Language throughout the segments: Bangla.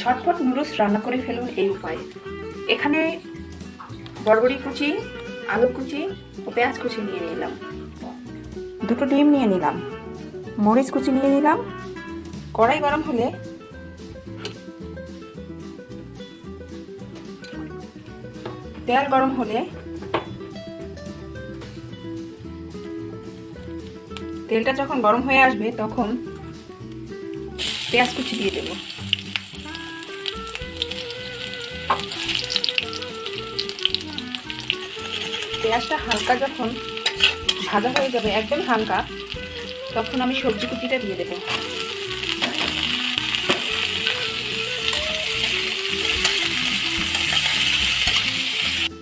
ঝটপট নুডলস রান্না করে ফেলুন এই উপায়ে। এখানে বরবরি কুচি আলু কুচি ও পেঁয়াজ কুচি নিয়ে নিলাম। দুটো ডিম নিয়ে নিলাম। মরিচ কুচি নিয়ে নিলাম। কড়াই গরম হলে তেল গরম হলে তেলটা যখন গরম হয়ে আসবে তখন পেঁয়াজ কুচি দিয়ে দেবো। পেঁয়াজটা হালকা যখন ভাজা হয়ে যাবে, একদম হালকা, তখন আমি সবজি কুচিটা দিয়ে দেবো।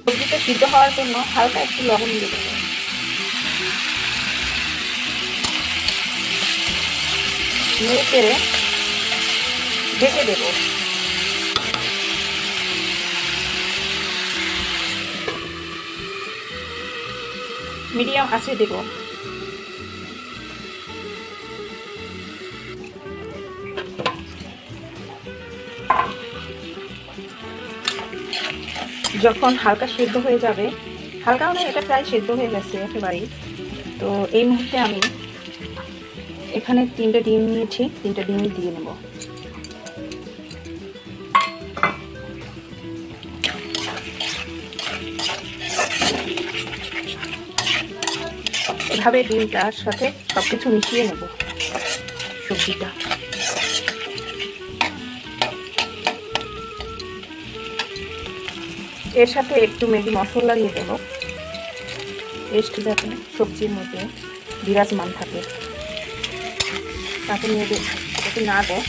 সবজিটা সিদ্ধ হওয়ার জন্য হালকা একটু লবণ দিয়ে দেবো। নেড়ে চেড়ে ঢেকে দেবো। মিডিয়াম আছে দেবো। যখন হালকা সেদ্ধ হয়ে যাবে, হালকা মানে এটা প্রায় সেদ্ধ হয়ে গেছে একেবারেই তো এই মুহূর্তে আমি এখানে তিনটে ডিম নিয়েছি, তিনটে ডিম দিয়ে নেব। এভাবে ডিমটার সাথে সব কিছু মিশিয়ে নেব? সবজিটা। এর সাথে একটু মেগি মশলা দিয়ে দেবো। টেস্ট যাতে সবজির মধ্যে বিরাজমান থাকে। তাতে নিয়ে যাতে না দেয়।